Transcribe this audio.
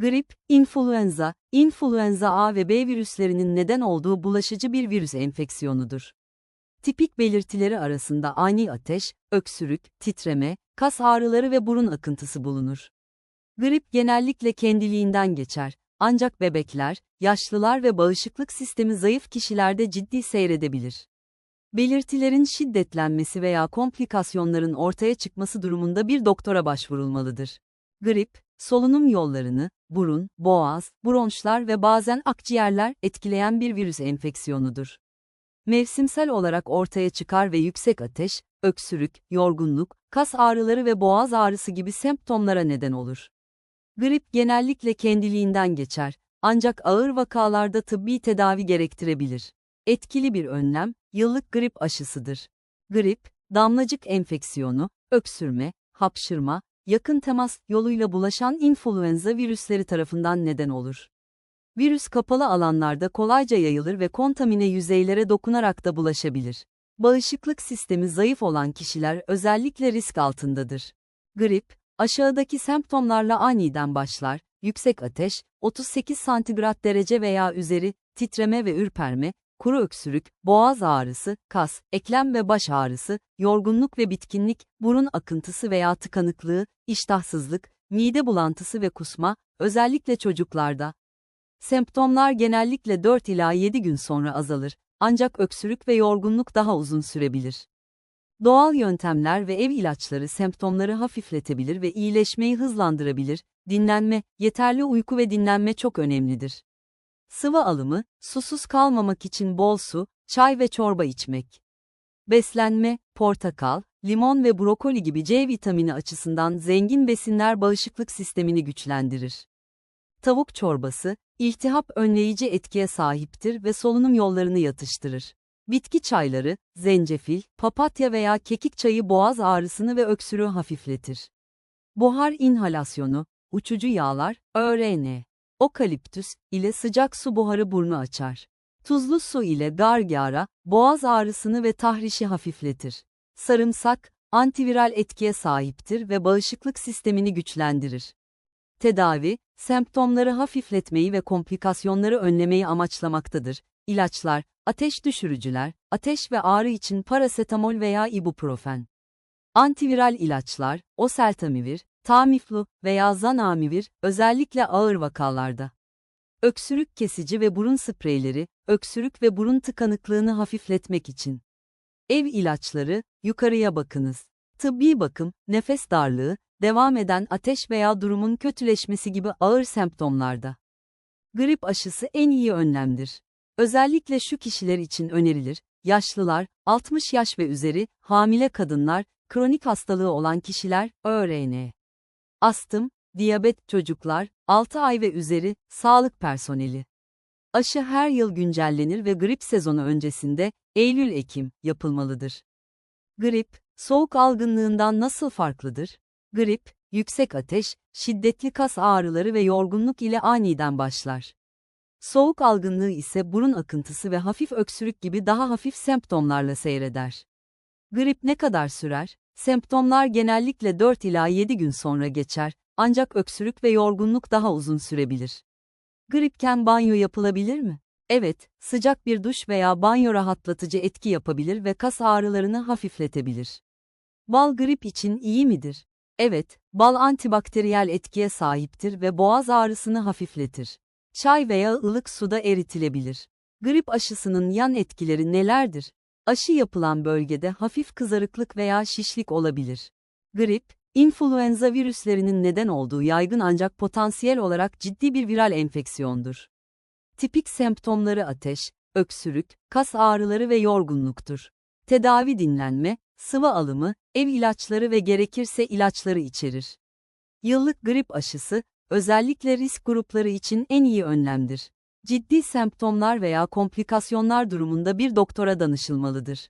Grip, influenza, influenza A ve B virüslerinin neden olduğu bulaşıcı bir virüs enfeksiyonudur. Tipik belirtileri arasında ani ateş, öksürük, titreme, kas ağrıları ve burun akıntısı bulunur. Grip genellikle kendiliğinden geçer, ancak bebekler, yaşlılar ve bağışıklık sistemi zayıf kişilerde ciddi seyredebilir. Belirtilerin şiddetlenmesi veya komplikasyonların ortaya çıkması durumunda bir doktora başvurulmalıdır. Grip, solunum yollarını, burun, boğaz, bronşlar ve bazen akciğerler etkileyen bir virüs enfeksiyonudur. Mevsimsel olarak ortaya çıkar ve yüksek ateş, öksürük, yorgunluk, kas ağrıları ve boğaz ağrısı gibi semptomlara neden olur. Grip genellikle kendiliğinden geçer, ancak ağır vakalarda tıbbi tedavi gerektirebilir. Etkili bir önlem, yıllık grip aşısıdır. Grip, damlacık enfeksiyonu, öksürme, hapşırma, yakın temas yoluyla bulaşan influenza virüsleri tarafından neden olur. Virüs kapalı alanlarda kolayca yayılır ve kontamine yüzeylere dokunarak da bulaşabilir. Bağışıklık sistemi zayıf olan kişiler özellikle risk altındadır. Grip, aşağıdaki semptomlarla aniden başlar, yüksek ateş, 38 santigrat derece veya üzeri, titreme ve ürperme, kuru öksürük, boğaz ağrısı, kas, eklem ve baş ağrısı, yorgunluk ve bitkinlik, burun akıntısı veya tıkanıklığı, iştahsızlık, mide bulantısı ve kusma, özellikle çocuklarda. Semptomlar genellikle 4 ila 7 gün sonra azalır, ancak öksürük ve yorgunluk daha uzun sürebilir. Doğal yöntemler ve ev ilaçları semptomları hafifletebilir ve iyileşmeyi hızlandırabilir. Dinlenme, yeterli uyku ve dinlenme çok önemlidir. Sıvı alımı, susuz kalmamak için bol su, çay ve çorba içmek. Beslenme, portakal, limon ve brokoli gibi C vitamini açısından zengin besinler bağışıklık sistemini güçlendirir. Tavuk çorbası, iltihap önleyici etkiye sahiptir ve solunum yollarını yatıştırır. Bitki çayları, zencefil, papatya veya kekik çayı boğaz ağrısını ve öksürüğü hafifletir. Buhar inhalasyonu, uçucu yağlar, ÖRN, okaliptüs ile sıcak su buharı burnu açar. Tuzlu su ile gargara, boğaz ağrısını ve tahrişi hafifletir. Sarımsak, antiviral etkiye sahiptir ve bağışıklık sistemini güçlendirir. Tedavi, semptomları hafifletmeyi ve komplikasyonları önlemeyi amaçlamaktadır. İlaçlar, ateş düşürücüler, ateş ve ağrı için parasetamol veya ibuprofen. Antiviral ilaçlar, oseltamivir, Tamiflu veya zanamivir, özellikle ağır vakalarda. Öksürük kesici ve burun spreyleri, öksürük ve burun tıkanıklığını hafifletmek için. Ev ilaçları, yukarıya bakınız. Tıbbi bakım, nefes darlığı, devam eden ateş veya durumun kötüleşmesi gibi ağır semptomlarda. Grip aşısı en iyi önlemdir. Özellikle şu kişiler için önerilir, yaşlılar, 60 yaş ve üzeri, hamile kadınlar, kronik hastalığı olan kişiler, ÖRN. Astım, diyabet çocuklar, 6 ay ve üzeri, sağlık personeli. Aşı her yıl güncellenir ve grip sezonu öncesinde, Eylül-Ekim, yapılmalıdır. Grip, soğuk algınlığından nasıl farklıdır? Grip, yüksek ateş, şiddetli kas ağrıları ve yorgunluk ile aniden başlar. Soğuk algınlığı ise burun akıntısı ve hafif öksürük gibi daha hafif semptomlarla seyreder. Grip ne kadar sürer? Semptomlar genellikle 4 ila 7 gün sonra geçer, ancak öksürük ve yorgunluk daha uzun sürebilir. Gripken banyo yapılabilir mi? Evet, sıcak bir duş veya banyo rahatlatıcı etki yapabilir ve kas ağrılarını hafifletebilir. Bal grip için iyi midir? Evet, bal antibakteriyel etkiye sahiptir ve boğaz ağrısını hafifletir. Çay veya ılık suda eritilebilir. Grip aşısının yan etkileri nelerdir? Aşı yapılan bölgede hafif kızarıklık veya şişlik olabilir. Grip, influenza virüslerinin neden olduğu yaygın ancak potansiyel olarak ciddi bir viral enfeksiyondur. Tipik semptomları ateş, öksürük, kas ağrıları ve yorgunluktur. Tedavi dinlenme, sıvı alımı, ev ilaçları ve gerekirse ilaçları içerir. Yıllık grip aşısı, özellikle risk grupları için en iyi önlemdir. Ciddi semptomlar veya komplikasyonlar durumunda bir doktora danışılmalıdır.